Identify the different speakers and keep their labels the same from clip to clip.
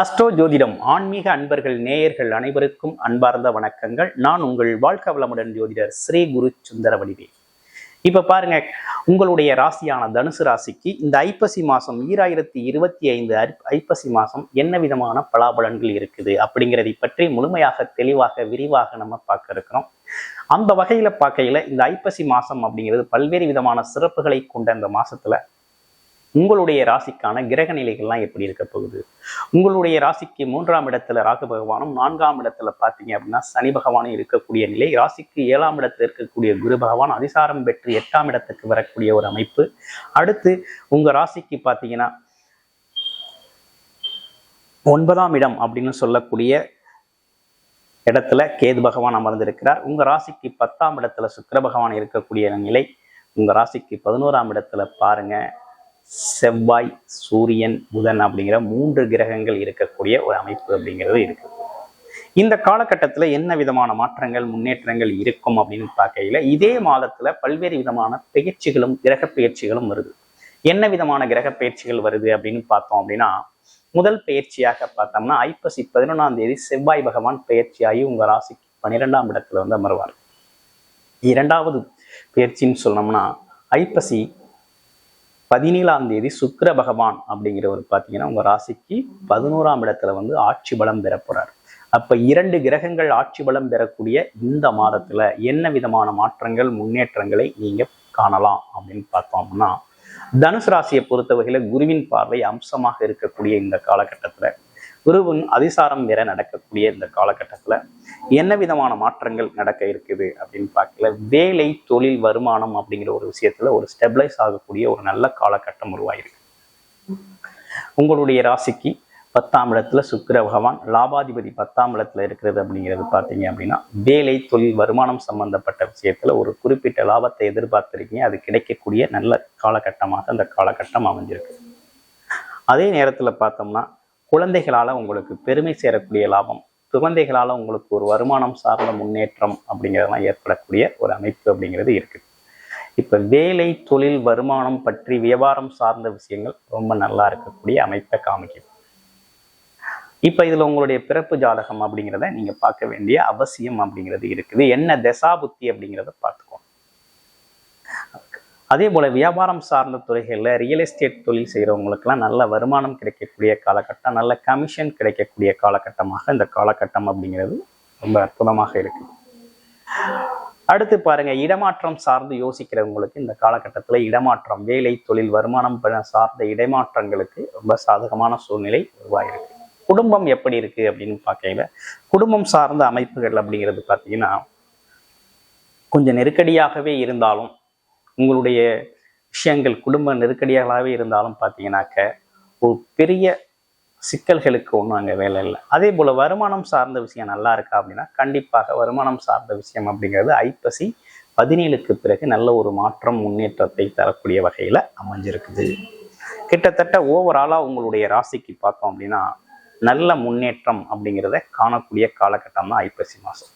Speaker 1: Astro ஜோதிடம் ஆன்மீக அன்பர்கள் நேயர்கள் அனைவருக்கும் அன்பார்ந்த வணக்கங்கள். நான் உங்கள் வாழ்க்கை வளமுடன் ஜோதிடர் ஸ்ரீ குரு சுந்தர வடிவே இப்ப பாருங்க உங்களுடைய ராசியான தனுசு ராசிக்கு இந்த ஐப்பசி மாசம் ஈராயிரத்தி இருபத்தி ஐந்து ஐப்பசி மாசம் என்ன விதமான பலாபலன்கள் இருக்குது அப்படிங்கிறதை பற்றி முழுமையாக தெளிவாக விரிவாக நம்ம பார்க்க இருக்கிறோம். அந்த வகையில பார்க்கையில இந்த ஐப்பசி மாசம் அப்படிங்கிறது பல்வேறு விதமான சிறப்புகளை கொண்ட இந்த மாசத்துல உங்களுடைய ராசிக்கான கிரக நிலைகள்லாம் எப்படி இருக்க போகுது? உங்களுடைய ராசிக்கு மூன்றாம் இடத்துல ராகு பகவானும் நான்காம் இடத்துல பார்த்தீங்க அப்படின்னா சனி பகவானும் இருக்கக்கூடிய நிலை. ராசிக்கு ஏழாம் இடத்துல இருக்கக்கூடிய குரு பகவான் அதிசாரம் பெற்று எட்டாம் இடத்துக்கு வரக்கூடிய ஒரு அமைப்பு. அடுத்து உங்க ராசிக்கு பார்த்தீங்கன்னா ஒன்பதாம் இடம் அப்படின்னு சொல்லக்கூடிய இடத்துல கேது பகவான் அமர்ந்திருக்கிறார். உங்க ராசிக்கு பத்தாம் இடத்துல சுக்கிர பகவான் இருக்கக்கூடிய நிலை. உங்க ராசிக்கு பதினோராம் இடத்துல பாருங்க. செவ்வாய் சூரியன் புதன் அப்படிங்கிற மூன்று கிரகங்கள் இருக்கக்கூடிய ஒரு அமைப்பு அப்படிங்கிறது இருக்கு. இந்த காலகட்டத்தில் என்ன விதமான மாற்றங்கள் முன்னேற்றங்கள் இருக்கும் அப்படின்னு பார்க்கையில இதே மாதத்துல பல்வேறு விதமான பயிற்சிகளும் கிரக பயிற்சிகளும் வருது. என்ன விதமான கிரக பயிற்சிகள் வருது அப்படின்னு பார்த்தோம் அப்படின்னா முதல் பெயர்ச்சியாக பார்த்தோம்னா ஐப்பசி பதினொன்றாம் தேதி செவ்வாய் பகவான் பெயர்ச்சியாகி உங்க ராசிக்கு பன்னிரெண்டாம் இடத்துல வந்து அமர்வார். இரண்டாவது பயிற்சின்னு சொன்னோம்னா ஐப்பசி பதினேழாம் தேதி சுக்கர பகவான் அப்படிங்கிறவர் பார்த்தீங்கன்னா உங்க ராசிக்கு பதினோராம் இடத்துல வந்து ஆட்சி பலம் பெற போறார். அப்ப இரண்டு கிரகங்கள் ஆட்சி பலம் பெறக்கூடிய இந்த மாதத்துல என்ன விதமான மாற்றங்கள் முன்னேற்றங்களை நீங்க காணலாம் அப்படின்னு பார்த்தோம் அப்படின்னா தனுசு ராசியை பொறுத்த வகையில குருவின் பார்வை அம்சமாக இருக்கக்கூடிய இந்த காலகட்டத்துல குருவின் அதிசாரம் வேற நடக்கக்கூடிய இந்த காலகட்டத்தில் என்ன விதமான மாற்றங்கள் நடக்க இருக்குது அப்படின்னு பார்க்கல. வேலை தொழில் வருமானம் அப்படிங்கிற ஒரு விஷயத்துல ஒரு ஸ்டெபிளைஸ் ஆகக்கூடிய ஒரு நல்ல காலகட்டம் உருவாயிருக்கு. உங்களுடைய ராசிக்கு பத்தாம் இடத்துல சுக்கிர பகவான் லாபாதிபதி பத்தாம் இடத்துல இருக்கிறது அப்படிங்கிறது பார்த்தீங்க அப்படின்னா வேலை தொழில் வருமானம் சம்பந்தப்பட்ட விஷயத்துல ஒரு குறிப்பிட்ட லாபத்தை எதிர்பார்த்திருக்கீங்க. அது கிடைக்கக்கூடிய நல்ல காலகட்டமாக அந்த காலகட்டம் அமைஞ்சிருக்கு. அதே நேரத்தில் பார்த்தோம்னா குழந்தைகளால் உங்களுக்கு பெருமை சேரக்கூடிய லாபம் குழந்தைகளால் உங்களுக்கு ஒரு வருமானம் சார்ந்த முன்னேற்றம் அப்படிங்கிறதெல்லாம் ஏற்படக்கூடிய ஒரு அமைப்பு அப்படிங்கிறது இருக்குது இப்போ வேலை தொழில் வருமானம் பற்றி வியாபாரம் சார்ந்த விஷயங்கள் ரொம்ப நல்லா இருக்கக்கூடிய அமைப்பை காமிக்கும் இப்போ இதில் உங்களுடைய பிறப்பு ஜாதகம் அப்படிங்கிறத நீங்கள் பார்க்க வேண்டிய அவசியம் அப்படிங்கிறது இருக்குது. என்ன தசாபுத்தி அப்படிங்கிறத பார்த்து அதே போல் வியாபாரம் சார்ந்த துறைகளில் ரியல் எஸ்டேட் தொழில் செய்கிறவங்களுக்கெல்லாம் நல்ல வருமானம் கிடைக்கக்கூடிய காலகட்டம் நல்ல கமிஷன் கிடைக்கக்கூடிய காலகட்டமாக இந்த காலகட்டம் அப்படிங்கிறது ரொம்ப அற்புதமாக இருக்குது அடுத்து பாருங்க இடமாற்றம் சார்ந்து யோசிக்கிறவங்களுக்கு இந்த காலகட்டத்தில் இடமாற்றம் வேலை தொழில் வருமானம் சார்ந்த இடமாற்றங்களுக்கு ரொம்ப சாதகமான சூழ்நிலை உருவாகிருக்கு குடும்பம் எப்படி இருக்கு அப்படின்னு பார்க்கையில குடும்பம் சார்ந்த அமைப்புகள் அப்படிங்கிறது பார்த்தீங்கன்னா கொஞ்சம் நெருக்கடியாகவே இருந்தாலும் உங்களுடைய விஷயங்கள் குடும்ப நெருக்கடியாகவே இருந்தாலும் பார்த்தீங்கன்னாக்க ஒரு பெரிய சிக்கல்களுக்கு ஒன்றும் அங்கே வேலை இல்லை. அதே போல் வருமானம் சார்ந்த விஷயம் நல்லா இருக்கா அப்படின்னா கண்டிப்பாக வருமானம் சார்ந்த விஷயம் அப்படிங்கிறது ஐப்பசி பதினேழுக்கு பிறகு நல்ல ஒரு மாற்றம் முன்னேற்றத்தை தரக்கூடிய வகையில் அமைஞ்சிருக்குது. கிட்டத்தட்ட ஓவராலாக உங்களுடைய ராசிக்கு பார்த்தோம் அப்படின்னா நல்ல முன்னேற்றம் அப்படிங்கிறத காணக்கூடிய காலகட்டம் தான் ஐப்பசி மாதம்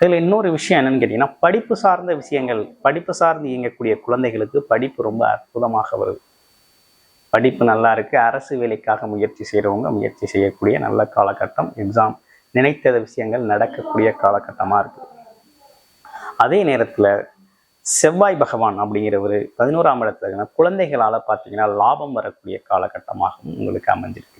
Speaker 1: இதில் இன்னொரு விஷயம் என்னன்னு கேட்டிங்கன்னா படிப்பு சார்ந்த விஷயங்கள் படிப்பு சார்ந்து இயங்கக்கூடிய குழந்தைகளுக்கு படிப்பு ரொம்ப அற்புதமாக வருது. படிப்பு நல்லா இருக்கு அரசு வேலைக்காக முயற்சி செய்கிறவங்க முயற்சி செய்யக்கூடிய நல்ல காலகட்டம் எக்ஸாம் நினைத்த விஷயங்கள் நடக்கக்கூடிய காலகட்டமாக இருக்கு. அதே நேரத்தில் செவ்வாய் பகவான் அப்படிங்கிற ஒரு பதினோராம் இடத்துல குழந்தைகளால் பார்த்தீங்கன்னா லாபம் வரக்கூடிய காலகட்டமாகவும் உங்களுக்கு அமைஞ்சிருக்கு.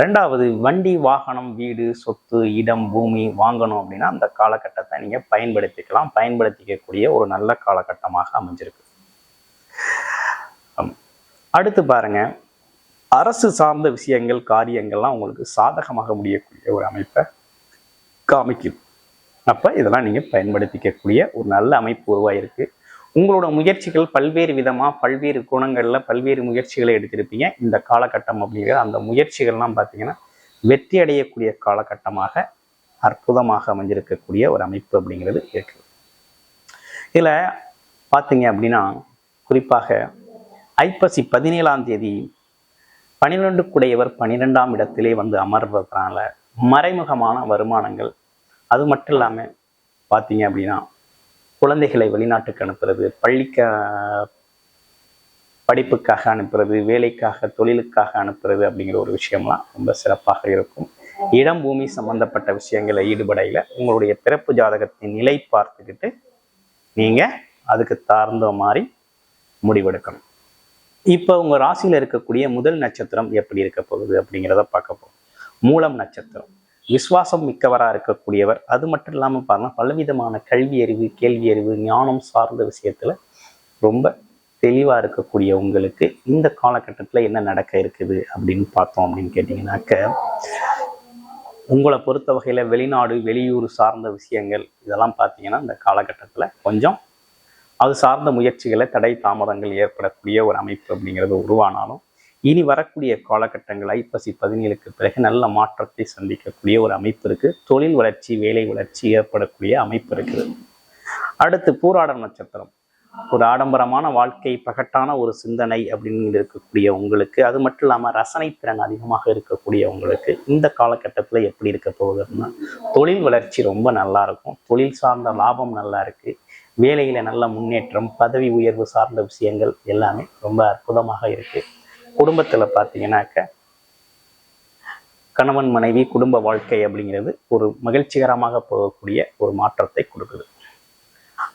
Speaker 1: ரெண்டாவது வண்டி வாகனம் வீடு சொத்து இடம் பூமி வாங்கணும் அப்படின்னா அந்த காலகட்டத்தை நீங்க பயன்படுத்திக்கலாம். பயன்படுத்திக்கக்கூடிய ஒரு நல்ல காலகட்டமாக அமைஞ்சிருக்கு. அடுத்து பாருங்க. அரசு சார்ந்த விஷயங்கள் காரியங்கள்லாம் உங்களுக்கு சாதகமாக முடியக்கூடிய ஒரு அமைப்பை காமிக்கும் அப்ப இதெல்லாம் நீங்க பயன்படுத்திக்கக்கூடிய ஒரு நல்ல அமைப்பு உருவாயிருக்கு. உங்களோட முயற்சிகள் பல்வேறு விதமாக பல்வேறு குணங்களில் பல்வேறு முயற்சிகளை எடுத்திருப்பீங்க. இந்த காலகட்டம் அப்படிங்கிற அந்த முயற்சிகள்லாம் பார்த்தீங்கன்னா வெற்றி அடையக்கூடிய காலகட்டமாக அற்புதமாக அமைஞ்சிருக்கக்கூடிய ஒரு அமைப்பு அப்படிங்கிறது இருக்குது இதில் பார்த்தீங்க அப்படின்னா குறிப்பாக ஐப்பசி பதினேழாம் தேதி பனிரெண்டு குடையவர் பனிரெண்டாம் இடத்திலே வந்து அமர்வதனால மறைமுகமான வருமானங்கள் அது மட்டும் இல்லாமல் பார்த்தீங்க அப்படின்னா குழந்தைகளை வெளிநாட்டுக்கு அனுப்புறது பள்ளிக்க படிப்புக்காக அனுப்புறது வேலைக்காக தொழிலுக்காக அனுப்புறது அப்படிங்கிற ஒரு விஷயம்லாம் ரொம்ப சிறப்பாக இருக்கும். இடம் பூமி சம்பந்தப்பட்ட விஷயங்களை ஈடுபடையில உங்களுடைய பிறப்பு ஜாதகத்தின் நிலை பார்த்துக்கிட்டு நீங்க அதுக்கு தார்ந்த மாதிரி முடிவெடுக்கணும். இப்போ உங்க ராசியில இருக்கக்கூடிய முதல் நட்சத்திரம் எப்படி இருக்க போகுது அப்படிங்கிறத பார்க்க போகும் மூலம் நட்சத்திரம். விசுவாசம் மிக்கவராக இருக்கக்கூடியவர். அது மட்டும் இல்லாமல் பாருங்க பலவிதமான கல்வி அறிவு கேள்வி அறிவு ஞானம் சார்ந்த விஷயத்தில் ரொம்ப தெளிவாக இருக்கக்கூடிய உங்களுக்கு இந்த காலகட்டத்தில் என்ன நடக்க இருக்குது அப்படின்னு பார்த்தோம் அப்படின்னு கேட்டிங்கன்னாக்க உங்களை பொறுத்த வகையில் வெளிநாடு வெளியூர் சார்ந்த விஷயங்கள் இதெல்லாம் பார்த்தீங்கன்னா இந்த காலகட்டத்தில் கொஞ்சம் அது சார்ந்த முயற்சிகளை தடை தாமதங்கள் ஏற்படக்கூடிய ஒரு அமைப்பு அப்படிங்கிறது உருவானாலும் இனி வரக்கூடிய காலகட்டங்கள் ஐப்பசி பதினேழுக்கு பிறகு நல்ல மாற்றத்தை சந்திக்கக்கூடிய ஒரு அமைப்பு இருக்குது தொழில் வளர்ச்சி வேலை வளர்ச்சி ஏற்படக்கூடிய அமைப்பு இருக்குது. அடுத்து பூராட நட்சத்திரம். ஒரு ஆடம்பரமான வாழ்க்கை பகட்டான ஒரு சிந்தனை அப்படின்னு இருக்கக்கூடிய உங்களுக்கு அது மட்டும் இல்லாமல் ரசனை திறன் அதிகமாக இருக்கக்கூடிய உங்களுக்கு இந்த காலகட்டத்தில் எப்படி இருக்க போகுதுன்னா தொழில் வளர்ச்சி ரொம்ப நல்லா இருக்கும். தொழில் சார்ந்த லாபம் நல்லா இருக்கு. வேலையில நல்ல முன்னேற்றம் பதவி உயர்வு சார்ந்த விஷயங்கள் எல்லாமே ரொம்ப அற்புதமாக இருக்குது குடும்பத்துல பார்த்தீங்கன்னாக்க கணவன் மனைவி குடும்ப வாழ்க்கை அப்படிங்கிறது ஒரு மகிழ்ச்சிகரமாக போகக்கூடிய ஒரு மாற்றத்தை கொடுக்குது.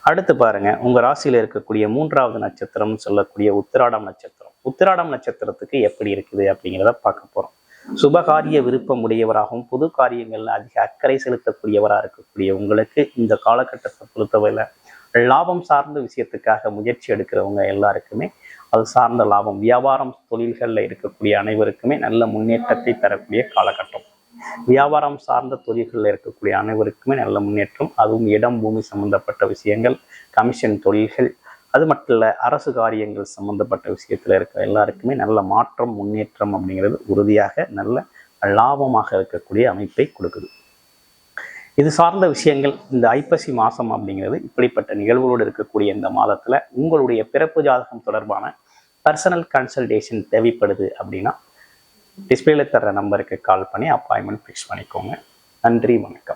Speaker 1: அடுத்து பாருங்க உங்க ராசியில இருக்கக்கூடிய மூன்றாவது நட்சத்திரம்னு சொல்லக்கூடிய உத்திராடம் நட்சத்திரம். உத்திராடம் நட்சத்திரத்துக்கு எப்படி இருக்குது அப்படிங்கிறத பார்க்க போறோம். சுபகாரிய விருப்பம் உடையவராகவும் புது காரியங்கள்ல அதிக அக்கறை செலுத்தக்கூடியவராக இருக்கக்கூடிய உங்களுக்கு இந்த காலகட்டத்தை பொறுத்தவரையில லாபம் சார்ந்த விஷயத்துக்காக முயற்சி எடுக்கிறவங்க எல்லாருக்குமே அது சார்ந்த லாபம். வியாபாரம் தொழில்களில் இருக்கக்கூடிய அனைவருக்குமே நல்ல முன்னேற்றத்தை தரக்கூடிய காலகட்டம். வியாபாரம் சார்ந்த தொழில்களில் இருக்கக்கூடிய அனைவருக்குமே நல்ல முன்னேற்றம் அதுவும் இடம் பூமி சம்பந்தப்பட்ட விஷயங்கள் கமிஷன் தொழில்கள் அது மட்டும் இல்லை அரசு காரியங்கள் சம்பந்தப்பட்ட விஷயத்தில் இருக்க எல்லாருக்குமே நல்ல மாற்றம் முன்னேற்றம் அப்படிங்கிறது உறுதியாக நல்ல லாபமாக இருக்கக்கூடிய அமைப்பை கொடுக்குது. இது சார்ந்த விஷயங்கள் இந்த ஐப்பசி மாதம் அப்படிங்கிறது இப்படிப்பட்ட நிகழ்வுகளோடு இருக்கக்கூடிய இந்த மாதத்தில் உங்களுடைய பிறப்பு ஜாதகம் தொடர்பான பர்சனல் கன்சல்டேஷன் தேவைப்படுது அப்படின்னா டிஸ்பிளேல தர்ற நம்பருக்கு கால் பண்ணி அப்பாயின்மெண்ட் ஃபிக்ஸ் பண்ணிக்கோங்க. நன்றி வணக்கம்.